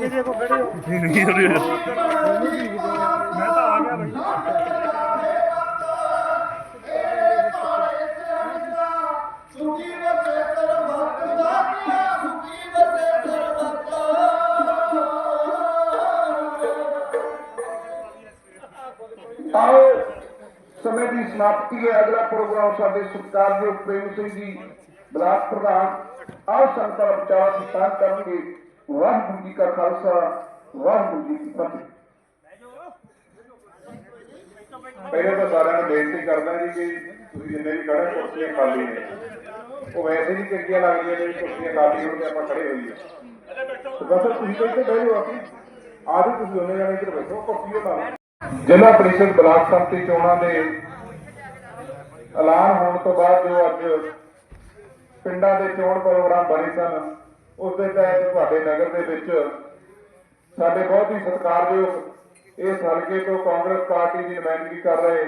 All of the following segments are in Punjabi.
ਬੱਚੇ ਜੇ ਕੋ ਖੜੇ ਹੋ। ਨਹੀਂ ਮੈਂ ਤਾਂ ਆ ਗਿਆ ਬਈ ਸੁਖੀ ਵਸੇ ਸਰਬੱਤ ਦਾਤਿਆ ਸੁਖੀ ਵਸੇ ਸਰਬੱਤ ਆਓ, ਸਮੇਂ ਦੀ ਸਮਾਪਤੀ ਹੈ। ਅਗਲਾ ਪ੍ਰੋਗਰਾਮ ਸਾਡੇ ਸਤਿਕਾਰਯੋਗ ਪ੍ਰੇਮ ਸਿੰਘ ਜੀ, ਬਲਾਕ ਪ੍ਰਧਾਨ। ਆਓ ਸੰਤਾਂ ਵਿਚਾਰ ਸਤਾਨ ਕਰਨਗੇ। ਵਾਹਿਗੁਰੂ ਜੀ ਕਾ ਖਾਲਸਾ, ਵਾਹਿਗੁਰੂ ਜੀ ਕੀ ਫਤਿਹ। ਪਹਿਲੇ ਤਾਂ ਸਾਰਿਆਂ ਨੂੰ ਬੇਨਤੀ ਕਰਦਾ ਜੀ ਕਿ ਤੁਸੀਂ ਜਿੰਨੇ ਵੀ ਖੜੇ ਕੁਰਸੀਆਂ ਖਾਲੀ ਨੇ। ਉਹ ਵੈਸੇ ਹੀ ਚੰਗੀਆਂ ਲੱਗਦੀਆਂ ਨੇ, ਕੁਰਸੀਆਂ ਖਾਲੀ ਹੋਣ ਤੇ ਆਪਾਂ ਖੜੇ ਹੋਈਏ। ਬਸ ਤੁਸੀਂ ਤਾਂ ਇੱਥੇ ਬਹਿ ਜਾਓ ਆਪੀ। ਆਜੋ ਤੁਸੀਂ ਉਹਨੇ ਜਾਣੇ ਇੱਧਰ ਬੈਠੋ, ਕੁਰਸੀ ਲਾ ਜ਼ਿਲ੍ਹਾ ਪ੍ਰੀਸ਼ਦ ਬਲਾਕ ਸੰਮਤੀ ਚੋਣਾਂ ਦੇ ਐਲਾਨ ਹੋਣ ਤੋਂ ਬਾਅਦ ਜੋ ਅੱਜ ਪਿੰਡਾਂ ਦੇ ਚੋਣ ਪ੍ਰੋਗਰਾਮ ਬਣੇ ਸਨ ਉਸ ਦੇ ਤਹਿਤ ਤੁਹਾਡੇ ਨਗਰ ਦੇ ਵਿੱਚ ਸਾਡੇ ਬਹੁਤ ਹੀ ਸਤਿਕਾਰਯੋਗ ਇਸ ਹਲਕੇ ਤੋਂ ਕਾਂਗਰਸ ਪਾਰਟੀ ਦੀ ਨੁਮਾਇੰਦਗੀ ਕਰ ਰਹੇ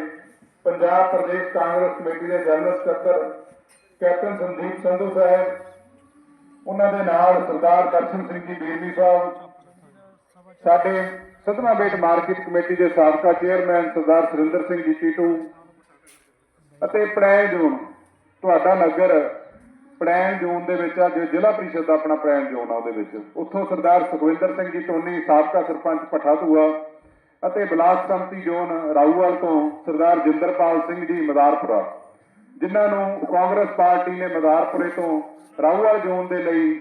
ਪੰਜਾਬ ਪ੍ਰਦੇਸ਼ ਕਾਂਗਰਸ ਕਮੇਟੀ ਦੇ ਜਨਰਲ ਸਕੱਤਰ ਕੈਪਟਨ ਸੰਦੀਪ ਸੰਧੂ ਸਾਹਿਬ, ਉਹਨਾਂ ਦੇ ਨਾਲ ਸਰਦਾਰ ਦਰਸ਼ਨ ਸਿੰਘ ਜੀ ਬੀਰਮੀ ਸਾਹਿਬ, ਸਾਡੇ ਸਤਨਾ ਬੇਟ ਮਾਰਕੀਟ ਕਮੇਟੀ ਦੇ ਸਾਬਕਾ ਚੇਅਰਮੈਨ ਸਰਦਾਰ ਸੁਰਿੰਦਰ ਸਿੰਘ ਜੀ ਟੀਟੂ ਅਤੇ ਪੜੈਣ ਜ਼ੋਨ ਤੁਹਾਡਾ ਨਗਰ ਪੜੈਣ ਜ਼ੋਨ ਦੇ ਵਿੱਚ ਅੱਜ ਜ਼ਿਲ੍ਹਾ ਪ੍ਰੀਸ਼ਦ ਦਾ ਆਪਣਾ ਪੜੈਣ ਜ਼ੋਨ ਆ ਉਹਦੇ ਵਿੱਚ। ਉੱਥੋਂ ਸਰਦਾਰ ਸੁਖਵਿੰਦਰ ਸਿੰਘ ਜੀ ਟੋਨੀ, ਸਾਬਕਾ ਸਰਪੰਚ ਪਠਾਤੂਆ ਅਤੇ ਬਲਾਕ ਸੰਮਤੀ ਜ਼ੋਨ ਰਾਊਵਾਲ ਤੋਂ ਸਰਦਾਰ ਜਿੰਦਰਪਾਲ ਸਿੰਘ ਜੀ ਮਦਾਰਪੁਰਾ, ਜਿਨ੍ਹਾਂ ਨੂੰ ਕਾਂਗਰਸ ਪਾਰਟੀ ਨੇ ਮਦਾਰਪੁਰੇ ਤੋਂ ਰਾਊਵਾਲ ਜ਼ੋਨ ਦੇ ਲਈ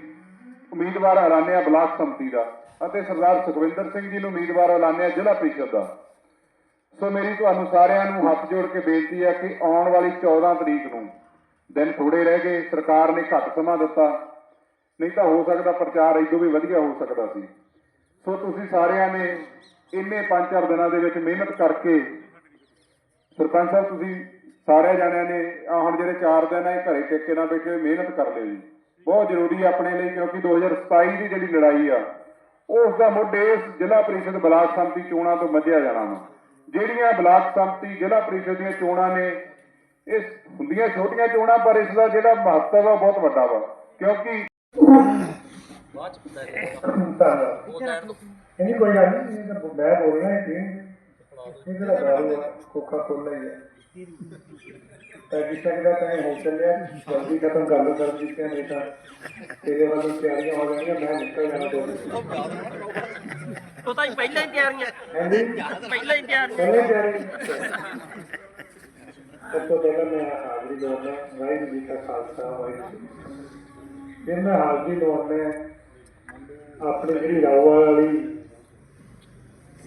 ਉਮੀਦਵਾਰ ਐਲਾਨਿਆ ਬਲਾਕ ਸੰਮਤੀ ਦਾ ਅਤੇ ਸਰਦਾਰ ਸੁਖਵਿੰਦਰ ਸਿੰਘ ਜੀ ਨੂੰ ਉਮੀਦਵਾਰ ਐਲਾਨਿਆ ਜ਼ਿਲ੍ਹਾ ਪ੍ਰੀਸ਼ਦ ਦਾ। ਸੋ ਮੇਰੀ ਤੁਹਾਨੂੰ ਸਾਰਿਆਂ ਨੂੰ ਹੱਥ ਜੋੜ ਕੇ ਬੇਨਤੀ ਹੈ ਕਿ ਆਉਣ ਵਾਲੀ 14 ਤਰੀਕ ਨੂੰ ਦਿਨ ਥੋੜੇ ਰਹਿ ਗਏ, ਸਰਕਾਰ ਨੇ ਘੱਟ ਸਮਾਂ ਦਿੱਤਾ। ਨਹੀਂ ਤਾਂ ਹੋ ਸਕਦਾ ਪ੍ਰਚਾਰ ਇਦੋਂ ਵੀ ਵਧੀਆ ਹੋ ਸਕਦਾ ਸੀ। ਸੋ ਤੁਸੀਂ ਸਾਰਿਆਂ ਨੇ ਇੰਨੇ 5-4 ਦਿਨਾਂ ਦੇ ਵਿੱਚ ਮਿਹਨਤ ਕਰਕੇ ਸਰਪੰਚ ਸਾਹਿਬ, ਤੁਸੀਂ ਸਾਰੇ ਜਣਿਆਂ ਨੇ ਆਹ ਹੁਣ ਜਿਹੜੇ 4 ਦਿਨ ਆ ਇਹ ਘਰੇ ਟਿੱਕੇ ਨਾ ਬੈਠੇ ਹੋਏ, ਮਿਹਨਤ ਕਰ ਲਿਓ ਜੀ। ਬਹੁਤ ਜ਼ਰੂਰੀ ਆਪਣੇ ਲਈ, ਕਿਉਂਕਿ 2027 ਦੀ ਜਿਹੜੀ ਲੜਾਈ ਆ, ਉਸ ਦਾ ਮੁੱਢ ਇਸ ਜ਼ਿਲ੍ਹਾ ਪ੍ਰੀਸ਼ਦ ਬਲਾਕ ਸੰਮਤੀ ਚੋਣਾਂ ਤੋਂ ਮੱਝਿਆ ਜਾਣਾ ਵਾ। ਜਿਹੜੀਆਂ ਬਲਾਕ ਸੰਮਤੀ ਜ਼ਿਲ੍ਹਾ ਪ੍ਰੀਸ਼ਦ ਦੀਆਂ ਚੋਣਾਂ ਨੇ ਇਹ ਹੁੰਦੀਆਂ ਛੋਟੀਆਂ ਚੋਣਾਂ ਪਰ ਇਸ ਦਾ ਜਿਹੜਾ ਮਹੱਤਵ ਆ ਬਹੁਤ ਵੱਡਾ ਵਾ ਕਿਉਂਕਿ ਨਹੀਂ ਕੋਈ ਗੱਲ ਨਹੀਂ ਇਹ ਤਾਂ ਮੈਂ ਬੋਲ ਰਿਹਾ ਹੈ ਕਿ ਇਹ ਜਿਹੜਾ ਦਾਰੂ ਆ ਕੋਕਾ ਕੋਲਾ ਹੀ ਹੈ ਪੈਕਿਸਤਾਨ ਦਾ ਤਾਂ ਹੋ ਚੱਲਿਆ ਜਲਦੀ ਖਤਮ ਕਰ ਲਓ ਕਰ ਦਿੱਤੇ ਨੇ ਤਾਂ ਤੇਰੇ ਵੱਲੋਂ ਤਿਆਰੀਆਂ ਹੋ ਜਾਣਗੀਆਂ ਮੈਂ ਨਿਕਲ ਜਾਣਾ ਉਹ ਤਾਂ ਪਹਿਲਾਂ ਹੀ ਤਿਆਰੀਆਂ। ਪਹਿਲਾਂ ਹੀ ਪਹਿਲੇ ਸਭ ਤੋਂ ਪਹਿਲਾਂ ਮੈਂ ਹਾਜ਼ਰੀ ਲਾਉਣਾ ਵਾਹਿਗੁਰੂ ਜੀ ਕਾ ਖਾਲਸਾ, ਵਾਹਿਗੁਰੂ ਜੀ ਕੀ ਮੈਂ ਹਾਜ਼ਰੀ ਲਾਉਣਾ ਆਪਣੀ ਜਿਹੜੀ ਰਾਵਾ ਵਾਲੀ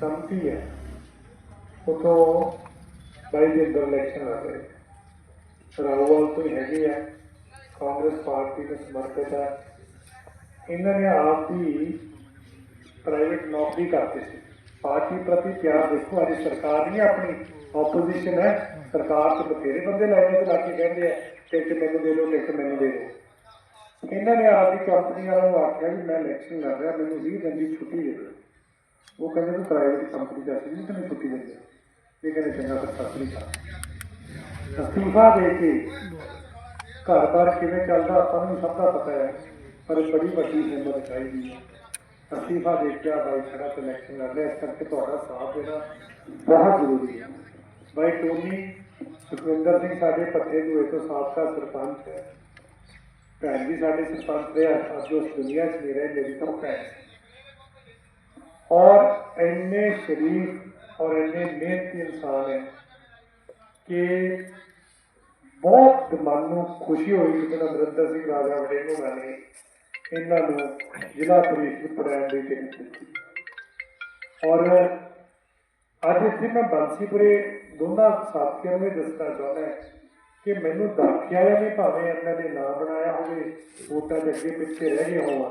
ਸੰਮਤੀ ਹੈ ਉਤੋਂ ਬਾਈ ਦੇ ਅੰਦਰ ਇਲੈਕਸ਼ਨ ਆ ਰਹੇ ਰਾਵਾਲ ਤੋਂ ਹੀ ਹੈਗੇ ਆ। ਕਾਂਗਰਸ ਪਾਰਟੀ ਦੇ ਸਮਰਥਕ ਆ। ਇਹਨਾਂ ਨੇ ਆਪ ਦੀ ਪ੍ਰਾਈਵੇਟ ਨੌਕਰੀ ਕਰਦੇ ਸੀ। ਪਾਰਟੀ ਪ੍ਰਤੀ ਪਿਆਰ ਦੇਖੋ, ਅੱਜ ਸਰਕਾਰ ਨਹੀਂ ਆਪਣੀ ਆਪੋਜੀਸ਼ਨ ਹੈ। ਸਰਕਾਰ 'ਚ ਬਥੇਰੇ ਬੰਦੇ ਲਾਈਨਾਂ ਤੇ ਲਾ ਕੇ ਕਹਿੰਦੇ ਆ ਟਿਕਟ ਕਿ ਮੈਨੂੰ ਦੇ ਦਿਓ ਟਿਕਟ ਮੈਨੂੰ ਦੇ ਦਿਓ। ਇਹਨਾਂ ਨੇ ਆਪਦੀ ਕੰਪਨੀ ਵਾਲਿਆਂ ਨੂੰ ਆਖਿਆ ਵੀ ਮੈਂ ਇਲੈਕਸ਼ਨ ਲੜ ਰਿਹਾ, ਮੈਨੂੰ 20 ਦਿਨ ਦੀ ਛੁੱਟੀ ਦੇ ਦਿਓ। ਉਹ ਕਹਿੰਦੇ ਵੀ ਪ੍ਰਾਈਵੇਟ ਕੰਪਨੀ ਦਾ ਸੀ ਨਹੀਂ ਤੈਨੂੰ ਛੁੱਟੀ ਦਿੰਦੇ ਇਹ ਕਹਿੰਦੇ, ਚੰਗਾ, ਫਿਰ ਸਤਿ ਸ੍ਰੀ ਅਸਤੀਫਾ ਦੇ ਕੇ ਘਰ-ਬਾਰ ਕਿਵੇਂ ਚੱਲਦਾ, ਆਪਾਂ ਨੂੰ ਸਭ ਦਾ ਪਤਾ ਹੈ, ਪਰ ਬੜੀ ਵੱਡੀ ਹਿੰਮਤ ਚਾਹੀਦੀ ਹੈ। ਅਸਤੀਫਾ ਦੇ ਕੇ ਬਾਈ ਸਾਡਾ ਤੇ ਇਲੈਕਸ਼ਨ ਲੜ ਰਿਹਾ, ਇਸ ਕਰਕੇ ਤੁਹਾਡਾ ਸਾਥ ਦੇਣਾ ਬਹੁਤ ਜ਼ਰੂਰੀ ਹੈ। ਬਾਈ, ਟੋਨੀ ਸੁਖਵਿੰਦਰ ਸਿੰਘ ਸਾਡੇ ਪੱਠੇ ਦੂਏ ਤੋਂ ਸਾਬਕਾ ਸਰਪੰਚ ਹੈ। ਭੈਣ ਜੀ ਸਾਡੇ ਸਰਪੰਚ ਰਿਹਾ ਅੱਜ ਉਸ ਦੁਨੀਆ 'ਚ ਨਹੀਂ ਰਹੇ, ਮੇਰੀ ਤਾਂ ਭੈਣ ਔਰ ਇੰਨੇ ਸ਼ਰੀਫ ਔਰ ਇੰਨੇ ਮਿਹਨਤੀ ਇਨਸਾਨ ਹੈ ਕਿ ਬਹੁਤ ਮਨ ਨੂੰ ਖੁਸ਼ੀ ਹੋਈ ਜਦੋਂ ਅਮਰਿੰਦਰ ਸਿੰਘ ਰਾਜਾ ਵੜਿੰਗ ਹੋਣਾ ਨੇ ਇਹਨਾਂ ਨੂੰ ਜ਼ਿਲ੍ਹਾ ਪ੍ਰੀਸ਼ਦ ਪੜਾਉਣ ਦੀ ਟਿਕਟ ਦਿੱਤੀ। ਔਰ ਅੱਜ ਇੱਥੇ ਮੈਂ ਬੰਸੀਪੁਰੇ ਦੋਨਾਂ ਸਾਥੀਆਂ ਨੂੰ ਇਹ ਦੱਸਣਾ ਚਾਹੁੰਦਾ ਕਿ ਮੈਨੂੰ ਦਾਖਿਆ ਜਾਂ ਨਹੀਂ ਭਾਵੇਂ ਇਹਨਾਂ ਨੇ ਨਾ ਬਣਾਇਆ ਹੋਵੇ, ਵੋਟਾਂ ਦੇ ਅੱਗੇ ਪਿੱਛੇ ਰਹਿ ਗਏ ਹੋਵਾਂ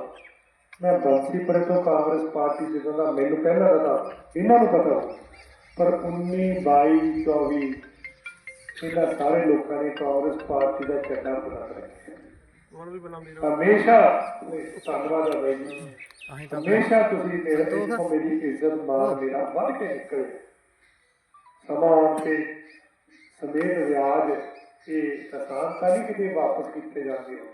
ਮੈਂ ਬੰਸੀਪੁਰੇ ਤੋਂ ਕਾਂਗਰਸ ਪਾਰਟੀ ਜਦੋਂ ਦਾ ਮੈਨੂੰ ਪਹਿਲਾਂ ਦਾ ਤਾਂ ਇਹਨਾਂ ਨੂੰ ਪਤਾ ਪਰ 19 22 24 ਇਹਨਾਂ ਸਾਰੇ ਲੋਕਾਂ ਨੇ ਕਾਂਗਰਸ ਪਾਰਟੀ ਦਾ ਝੰਡਾ ਬੁਲੰਦ ਰੱਖਿਆ। ਵੀ ਹਮੇਸ਼ਾ ਧੰਨਵਾਦ ਹੈ ਬਾਈ ਜੀ। ਹਮੇਸ਼ਾ ਤੁਸੀਂ ਮੇਰੇ ਤੋਂ ਮੇਰੀ ਇੱਜ਼ਤ ਮਾਣ ਮੇਰਾ ਵੱਧ ਕੇ ਨਿਕਲੇ। ਸਮਾਂ ਆਉਣ ਤੇ ਸਮੇਤ ਵਿਆਜ ਇਹ ਆਸਾਨ ਤਾਂ ਨਹੀਂ ਕਿਤੇ ਵਾਪਸ ਕੀਤੇ ਜਾਂਦੇ ਹੋ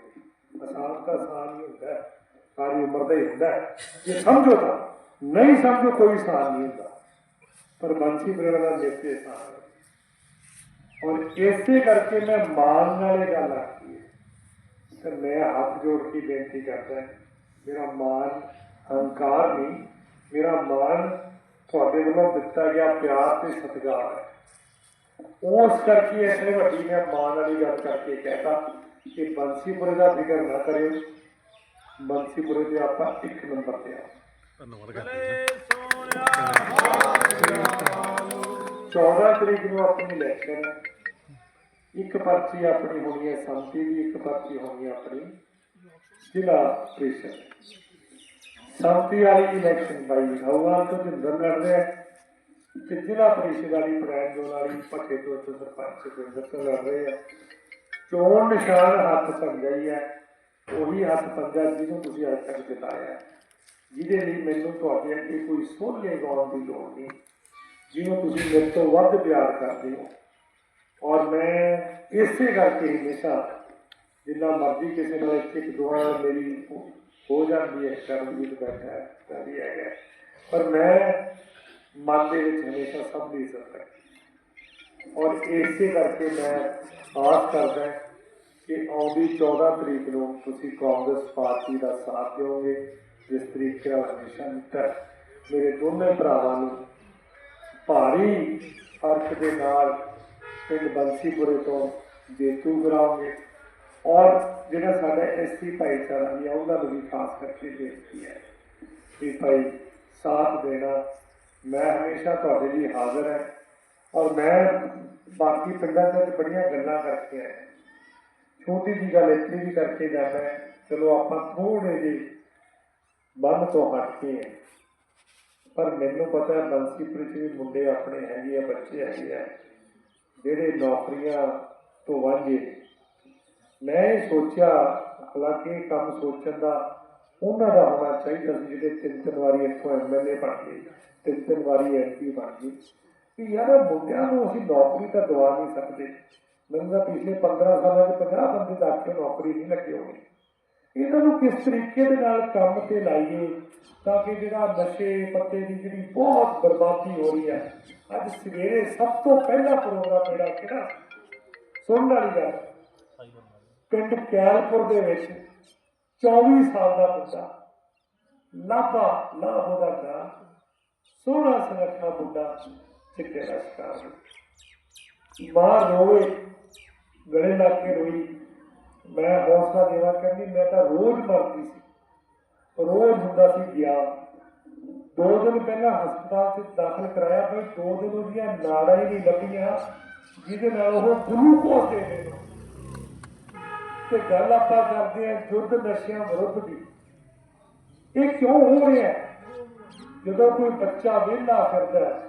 ਆਸਾਨ ਤਾਂ ਆਸਾਨ ਹੀ ਹੁੰਦਾ ਹੈ। ਸਾਰੀ ਉਮਰ ਦਾ ਹੀ ਹੁੰਦਾ। ਹੈ। ਜੇ ਸਮਝੋ ਤਾਂ ਨਹੀਂ ਸਮਝੋ ਕੋਈ ਆਸਾਨ ਨਹੀਂ ਹੁੰਦਾ। ਪਰ ਬੰਸੀ ਬਰੇ ਵਾਲਾ ਨਿਸ਼ਚੇ ਆਸਾਨ ਹੈ। ਔਰ ਇਸੇ ਕਰਕੇ ਮੈਂ ਮਾਣ ਨਾਲ ਗੱਲ ਤੇ ਮੈਂ ਹੱਥ ਜੋੜ ਕੇ ਬੇਨਤੀ ਕਰਦਾ ਮੇਰਾ ਮਾਣ ਹੰਕਾਰ ਨਹੀਂ ਮੇਰਾ ਮਾਣ ਤੁਹਾਡੇ ਵੱਲੋਂ ਦਿੱਤਾ ਗਿਆ ਪਿਆਰ ਤੇ ਸਤਿਕਾਰ ਹੈ ਉਸ ਕਰਕੇ ਐਸੇ ਵੱਡੀ ਮੈਂ ਮਾਣ ਵਾਲੀ ਗੱਲ ਕਰਕੇ ਕਹਤਾ ਕਿ ਬੰਸੀਪੁਰੇ ਦਾ ਫਿਕਰ ਨਾ ਕਰਿਓ ਬੰਸੀਪੁਰੇ ਦੇ ਆਪਾਂ ਇੱਕ ਨੰਬਰ ਤੇ ਆ 14 ਤਰੀਕ ਨੂੰ ਆਪਣੀ ਇਲੈਕਸ਼ਨ ਹੈ ਇੱਕ ਪਰਚੀ ਆਪਣੀ ਹੋਣੀ ਹੈ ਸੰਤੀ ਦੀ, ਇੱਕ ਪਰਚੀ ਹੋਣੀ ਹੈ ਆਪਣੀ ਜ਼ਿਲ੍ਹਾ ਪ੍ਰੀਸ਼ਦ। ਸੰਮਤੀ ਵਾਲੀ ਇਲੈਕਸ਼ਨ ਬਾਈ ਹਵਾ ਤੋਂ ਜਿੰਦਰ ਲੜਦੇ ਆ ਤੇ ਜ਼ਿਲ੍ਹਾ ਪ੍ਰੀਸ਼ਦ ਵਾਲੀ ਪ੍ਰਾਇਮ ਜ਼ੋਨ ਵਾਲੀ ਪੱਠੇ ਤੋਂ ਉੱਤੇ ਸਰਪੰਚ ਸੁਖਿੰਦਰ ਤੋਂ ਲੜ ਰਹੇ ਆ। ਚੋਣ ਨਿਸ਼ਾਨ ਹੱਥ ਪੰਜਾ ਹੀ ਹੈ, ਉਹੀ ਹੱਥ ਪੰਜਾ ਜਿਹਨੂੰ ਤੁਸੀਂ ਅੱਜ ਤੱਕ ਜਿਤਾਇਆ ਜਿਹਦੇ ਲਈ ਮੈਨੂੰ ਤੁਹਾਡੇ ਅੱਗੇ ਕੋਈ ਸੋਲੇ ਗਾਉਣ ਦੀ ਲੋੜ ਨਹੀਂ, ਜਿਹਨੂੰ ਤੁਸੀਂ ਮੇਰੇ ਤੋਂ ਵੱਧ ਪਿਆਰ ਕਰਦੇ ਹੋ। ਔਰ ਮੈਂ ਇਸੇ ਕਰਕੇ ਹਮੇਸ਼ਾ ਜਿੰਨਾ ਮਰਜ਼ੀ ਕਿਸੇ ਨਾਲ ਇੱਕ ਇੱਕ ਦੁਆ ਮੇਰੀ ਹੋ- ਜਾਂਦੀ ਹੈ ਕਰਮਜੀਤ ਬੈਠਾ ਹੈ ਤਾਂ ਵੀ ਹੈਗਾ ਪਰ ਮੈਂ ਮਨ ਦੇ ਵਿੱਚ ਹਮੇਸ਼ਾ ਸਭ ਦੀ ਇੱਜ਼ਤ ਰੱਖੀ ਔਰ ਇਸੇ ਕਰਕੇ ਮੈਂ ਆਸ ਕਰਦਾ ਕਿ ਆਉਂਦੀ 14 ਤਰੀਕ ਨੂੰ ਤੁਸੀਂ ਕਾਂਗਰਸ ਪਾਰਟੀ ਦਾ ਸਾਥ ਦਿਓਗੇ, ਜਿਸ ਤਰੀਕੇ ਨਾਲ ਹਮੇਸ਼ਾ ਦਿੱਤਾ ਮੇਰੇ ਦੋਨੇ ਭਰਾਵਾਂ ਨੂੰ ਭਾਰੀ ਫ਼ਰਕ ਦੇ ਨਾਲ ਪਿੰਡ ਬੰਸੀਪੁਰੇ ਤੋਂ ਜੇਤੂ ਕਰਾਉਂਗੇ ਔਰ ਜਿਹੜਾ ਸਾਡਾ ਐਸਸੀ ਭਾਈਚਾਰਾ ਵੀ ਆ ਉਹਨਾਂ ਨੂੰ ਵੀ ਖਾਸ ਕਰਕੇ ਬੇਨਤੀ ਹੈ ਕਿ ਭਾਈ ਸਾਥ ਦੇਣਾ। ਮੈਂ ਹਮੇਸ਼ਾ ਤੁਹਾਡੇ ਲਈ ਹਾਜ਼ਰ ਹਾਂ ਔਰ ਮੈਂ ਬਾਕੀ ਪਿੰਡਾਂ ਦੇ ਵਿੱਚ ਬੜੀਆਂ ਗੱਲਾਂ ਕਰਕੇ ਆਇਆ। ਛੋਟੀ ਜੀ ਗੱਲ ਇੱਥੇ ਵੀ ਕਰਕੇ ਜਾਂਦਾ ਚਲੋ ਆਪਾਂ ਥੋੜੇ ਜਿਹੇ ਬੰਨ ਤੋਂ ਹਟ ਕੇ ਹੈ ਪਰ ਮੈਨੂੰ ਪਤਾ ਹੈ ਬੰਸੀਪੁਰ ਚ ਵੀ ਮੁੰਡੇ ਆਪਣੇ ਹੈਗੇ ਆ, ਬੱਚੇ ਹੈਗੇ ਆ। ਜਿਹੜੇ ਨੌਕਰੀਆਂ ਤੋਂ ਵਾਂਝੇ ਮੈਂ ਇਹ ਸੋਚਿਆ, ਹਾਲਾਂਕਿ ਇਹ ਕੰਮ ਸੋਚਣ ਦਾ ਉਹਨਾਂ ਦਾ ਹੋਣਾ ਚਾਹੀਦਾ ਸੀ, ਜਿਹੜੇ ਤਿੰਨ ਤਿੰਨ ਵਾਰੀ ਇੱਥੋਂ ਐਮਐਲਏ ਬਣ ਗਏ, ਤਿੰਨ ਤਿੰਨ ਵਾਰੀ ਐਮਪੀ ਬਣ ਗਏ। ਕਿ ਯਾਰ ਇਹ ਮੁੰਡਿਆਂ ਨੂੰ ਅਸੀਂ ਨੌਕਰੀ ਤਾਂ ਦਵਾ ਨਹੀਂ ਸਕਦੇ। ਮੈਨੂੰ ਤਾਂ ਪਿਛਲੇ 15 ਸਾਲਾਂ 'ਚ 50 ਬੰਦੇ ਦਾ ਕੇ ਨੌਕਰੀ ਨਹੀਂ ਲੱਗੀ ਹੋਣੇ। ਇਹਨਾਂ ਨੂੰ ਕਿਸ ਤਰੀਕੇ ਦੇ ਨਾਲ ਕੰਮ ਤੇ ਲਾਈਏ ਤਾਂ ਕਿ ਜਿਹੜਾ ਨਸ਼ੇ ਪੱਤੇ ਦੀ ਜਿਹੜੀ ਬਹੁਤ ਬਰਬਾਦੀ ਹੋ ਰਹੀ ਹੈ ਅੱਜ ਸਵੇਰੇ ਸਭ ਤੋਂ ਪਹਿਲਾ ਪ੍ਰੋਗਰਾਮ ਜਿਹੜਾ ਕਿਹੜਾ ਸੁਣਨ ਵਾਲੀ ਗੱਲ ਪਿੰਡ ਕੈਲਪੁਰ ਦੇ ਵਿੱਚ 24 ਸਾਲ ਦਾ ਮੁੰਡਾ, ਲਾਭਾ ਲਾਭੋ ਦਾ ਨਾਂ ਸੋਹਣਾ ਸੁਨੱਖਾ ਬੁੱਢਾ ਚਿੱਟੇ ਦਾ ਸ਼ਿਕਾਰ। ਮਾਂ ਰੋਵੇ, ਗਲੇ ਲੱਗ ਕੇ ਰੋਈ। ਮੈਂ ਹੌਸਲਾ ਦੇਵਾ ਕਹਿੰਦੀ, ਮੈਂ ਤਾਂ ਰੋਜ਼ ਮਰਦੀ ਸੀ। ਰੋਜ਼ ਹੁੰਦਾ ਸੀ ਗਿਆ ਦੋ ਦਿਨ ਪਹਿਲਾਂ ਹਸਪਤਾਲ 'ਚ ਦਾਖਲ ਕਰਾਇਆ ਬਈ ਦੋ ਦਿਨ ਉਹਦੀਆਂ ਨਾੜਾਂ ਹੀ ਨਹੀਂ ਲੱਭੀਆਂ ਜਿਹਦੇ ਨਾਲ ਉਹ ਗਲੂਕੋਜ਼ ਦੇ ਦੇ ਤੇ ਗੱਲ ਆਪਾਂ ਕਰਦੇ ਹਾਂ ਯੁੱਧ ਨਸ਼ਿਆਂ ਵਿਰੁੱਧ ਦੀ। ਇਹ ਕਿਉਂ ਹੋ ਰਿਹਾ ਜਦੋਂ ਕੋਈ ਬੱਚਾ ਵਿਹਲਾ ਫਿਰਦਾ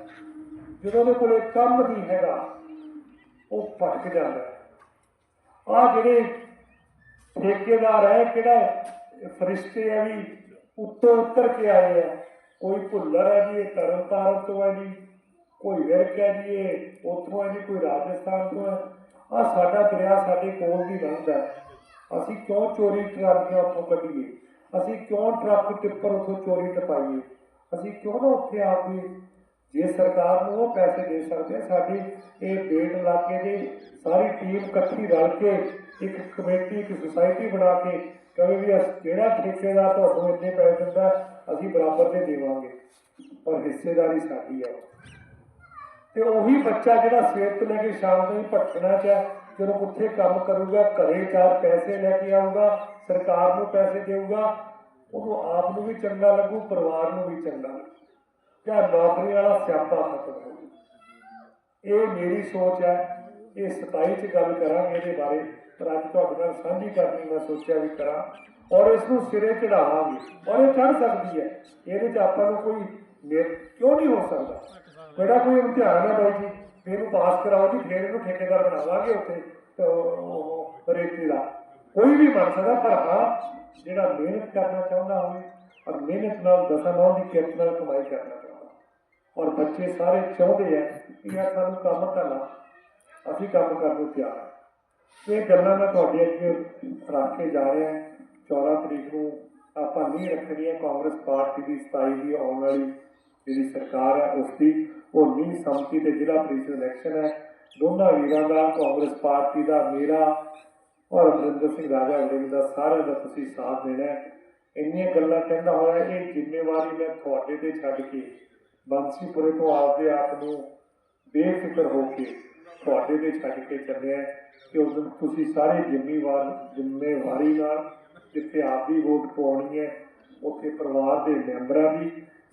ਜਦੋਂ ਉਹਦੇ ਕੋਲੇ ਕੰਮ ਨਹੀਂ ਹੈਗਾ, ਉਹ ਭਟਕ ਜਾਂਦਾ ਹੈ। ਆ ਜਿਹੜੇ ਠੇਕੇਦਾਰ ਹੈ, ਕਿਹੜਾ ਫਰਿਸ਼ਤੇ ਆ ਵੀ ਉੱਤੋਂ ਉੱਤਰ ਕੇ ਆਏ ਆ। ਕੋਈ ਭੁੱਲਰ ਹੈ ਜੀ, ਇਹ ਤਰਨਤਾਰਨ ਤੋਂ ਹੈ ਜੀ, ਕੋਈ ਵਿਰਕ ਹੈ ਜੀ, ਇਹ ਉੱਥੋਂ ਹੈ ਜੀ, ਕੋਈ ਰਾਜਸਥਾਨ ਤੋਂ ਹੈ। ਆ ਸਾਡਾ ਦਰਿਆ ਸਾਡੇ ਕੋਲ ਵੀ ਲੰਘਦਾ ਅਸੀਂ ਕਿਉਂ ਚੋਰੀ ਟਰਾਲੀਆਂ ਉੱਥੋਂ ਕੱਢੀਏ? ਅਸੀਂ ਕਿਉਂ ਟਰੱਕ ਟਿੱਪਰ ਉੱਥੋਂ ਚੋਰੀ ਟਪਾਈਏ? ਅਸੀਂ ਕਿਉਂ ਨਾ ਉੱਥੇ ਆ ਕੇ ਜੇ ਸਰਕਾਰ ਨੂੰ ਉਹ ਪੈਸੇ ਦੇ ਸਕਦੇ ਆ, ਸਾਡੀ ਇਹ ਬੇਟ ਇਲਾਕੇ ਦੀ ਸਾਰੀ ਟੀਮ ਇਕੱਠੀ ਰਲ ਕੇ ਇੱਕ ਕਮੇਟੀ ਇੱਕ ਸੁਸਾਇਟੀ ਬਣਾ ਕੇ ਕਹੇ ਵੀ ਅਸ- ਜਿਹੜਾ ਠੇਕੇਦਾਰ ਤੁਹਾਨੂੰ ਇੰਨੇ ਪੈਸੇ ਦਿੰਦਾ, ਅਸੀਂ ਬਰਾਬਰ ਦੇ ਦੇਵਾਂਗੇ। ਪਰ ਹਿੱਸੇਦਾਰੀ ਸਾਡੀ ਆ। ਤੇ ਉਹੀ ਬੱਚਾ ਜਿਹੜਾ ਸਵੇਰ ਤੋਂ ਲੈ ਕੇ ਸ਼ਾਮ ਤਾਈਂ ਭਟਕਣਾ ਚ ਜਦੋਂ ਉੱਥੇ ਕੰਮ ਕਰੂਗਾ, ਘਰੇ ਚਾਰ ਪੈਸੇ ਲੈ ਕੇ ਆਊਗਾ, ਸਰਕਾਰ ਨੂੰ ਪੈਸੇ ਦੇਊਗਾ, ਉਹਨੂੰ ਆਪ ਨੂੰ ਵੀ ਚੰਗਾ ਲੱਗੂ, ਪਰਿਵਾਰ ਨੂੰ ਵੀ ਚੰਗਾ ਲੱਗੂ। ਜਾਂ ਨੌਕਰੀ ਵਾਲਾ ਸਿਆਪਾ ਖਤਮ ਹੋ ਇਹ ਮੇਰੀ ਸੋਚ ਹੈ ਇਹ 27 ਚ ਗੱਲ ਕਰਾਂਗੇ ਇਹਦੇ ਬਾਰੇ ਪਰ ਅੱਜ ਤੁਹਾਡੇ ਨਾਲ ਸਾਂਝੀ ਕਰਨੀ ਮੈਂ ਸੋਚਿਆ ਵੀ ਕਰਾਂ ਔਰ ਇਸ ਨੂੰ ਸਿਰੇ ਚੜਾਵਾਂਗੇ ਔਰ ਇਹ ਚੜ ਸਕਦੀ ਹੈ ਇਹਦੇ ਚ ਆਪਾਂ ਨੂੰ ਕੋਈ ਨਿਰ- ਕਿਉਂ ਨਹੀਂ ਹੋ ਸਕਦਾ ਬੜਾ ਕੋਈ ਇਮਤਿਹਾਨ ਹੈ ਬਾਈ ਜੀ ਫਿਰ ਇਹਨੂੰ ਪਾਸ ਕਰਾਓ ਜੀ ਫਿਰ ਇਹਨੂੰ ਠੇਕੇਦਾਰ ਬਣਾਵਾਂਗੇ ਉੱਥੇ ਤੇ ਰੇਤੀ ਦਾ ਕੋਈ ਵੀ ਬਣ ਸਕਦਾ ਪਰ ਹਾਂ ਜਿਹੜਾ ਮਿਹਨਤ ਕਰਨਾ ਚਾਹੁੰਦਾ ਹੋਵੇ ਔਰ ਮਿਹਨਤ ਨਾਲ ਦਸਾਂ ਨਾਲ ਦੀ ਕਿਰਤ ਨਾਲ ਕਮਾਈ ਕਰਨਾ ਚਾਹੁੰਦਾ ਔਰ ਬੱਚੇ ਸਾਰੇ ਚਾਹੁੰਦੇ ਆ ਕਿ ਯਾਰ ਸਾਨੂੰ ਕੰਮ ਕਰਨਾ, ਅਸੀਂ ਕੰਮ ਕਰਨ ਨੂੰ ਤਿਆਰ ਹਾਂ ਇਹ ਗੱਲਾਂ ਮੈਂ ਤੁਹਾਡੇ ਅੱਗੇ ਰੱਖ ਕੇ ਜਾ ਰਿਹਾ 14 ਤਰੀਕ ਨੂੰ ਆਪਾਂ ਨਹੀਂ ਰੱਖਣੀ ਹੈ ਕਾਂਗਰਸ ਪਾਰਟੀ ਦੀ 27 ਦੀ ਆਉਣ ਵਾਲੀ ਜਿਹੜੀ ਸਰਕਾਰ ਹੈ ਉਸ ਦੀ, ਉਹ ਨੀ ਸੰਮਤੀ ਤੇ ਜ਼ਿਲ੍ਹਾ ਪ੍ਰੀਸ਼ਦ ਇਲੈਕਸ਼ਨ ਹੈ ਦੋਨਾਂ ਵੀਰਾਂ ਦਾ, ਕਾਂਗਰਸ ਪਾਰਟੀ ਦਾ ਮੇਰਾ ਔਰ ਅਮਰਿੰਦਰ ਸਿੰਘ ਰਾਜਾ ਵੜਿੰਗ ਦਾ ਸਾਰਿਆਂ ਦਾ ਤੁਸੀਂ ਸਾਥ ਦੇਣਾ ਹੈ ਇੰਨੀਆਂ ਗੱਲਾਂ ਕਹਿੰਦਾ ਹੋਇਆ, ਇਹ ਜ਼ਿੰਮੇਵਾਰੀ ਮੈਂ ਤੁਹਾਡੇ ਤੇ ਛੱਡ ਕੇ ਬੰਸੀਪੁਰੇ ਤੋਂ ਆਪਦੇ ਆਪ ਨੂੰ ਬੇਫਿਕਰ ਹੋ ਕੇ ਤੁਹਾਡੇ ਤੇ ਛੱਡ ਕੇ ਚੱਲਿਆ ਕਿ ਉਸ ਦਿਨ ਤੁਸੀਂ ਸਾਰੇ ਜ਼ਿੰਮੇਵਾਰ ਜ਼ਿੰਮੇਵਾਰੀ ਨਾਲ ਜਿੱਥੇ ਆਪ ਦੀ ਵੋਟ ਪਾਉਣੀ ਹੈ, ਉੱਥੇ ਪਰਿਵਾਰ ਦੇ ਮੈਂਬਰਾਂ ਦੀ,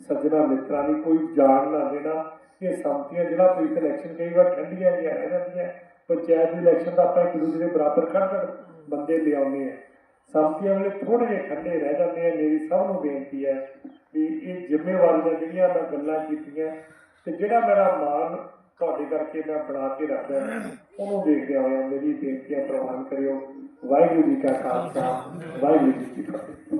ਸੱਜਣਾ ਮਿੱਤਰਾਂ ਦੀ ਕੋਈ ਜਾਣ ਨਾ ਦੇਣਾ। ਇਹ ਸੰਮਤੀਆਂ ਜਿਹੜਾ ਕੋਈ ਇਲੈਕਸ਼ਨ ਕਈ ਵਾਰ ਠੰਡੀਆਂ ਜਿਹੀਆਂ ਰਹਿ ਜਾਂਦੀਆਂ। ਪੰਚਾਇਤ ਦੀ ਇਲੈਕਸ਼ਨ ਦਾ ਆਪਾਂ ਇੱਕ ਦੂਜੇ ਦੇ ਬਰਾਬਰ ਖੜ ਖੜ ਬੰਦੇ ਲਿਆਉਂਦੇ ਆ। ਸੰਮਤੀਆਂ ਵੇਲੇ ਥੋੜੇ ਜਿਹੇ ਠੰਡੇ ਰਹਿ ਜਾਂਦੇ ਆ। ਮੇਰੀ ਸਭ ਨੂੰ ਬੇਨਤੀ ਹੈ ਵੀ ਇਹ ਜ਼ਿੰਮੇਵਾਰੀਆਂ ਜਿਹੜੀਆਂ ਮੈਂ ਗੱਲਾਂ ਕੀਤੀਆਂ ਤੇ ਜਿਹੜਾ ਮੇਰਾ ਮਾਨ ਤੁਹਾਡੇ ਕਰਕੇ ਮੈਂ ਬਣਾ ਕੇ ਰੱਖਦਾ ਉਹਨੂੰ ਦੇਖਦਿਆਂ ਹੋਇਆ ਮੇਰੀ ਬੇਨਤੀਆਂ ਪ੍ਰਵਾਨ ਕਰਿਓ। ਵਾਹਿਗੁਰੂ ਜੀ ਕਾ ਖਾਲਸਾ, ਵਾਹਿਗੁਰੂ ਜੀ ਕੀ ਫਤਿਹ।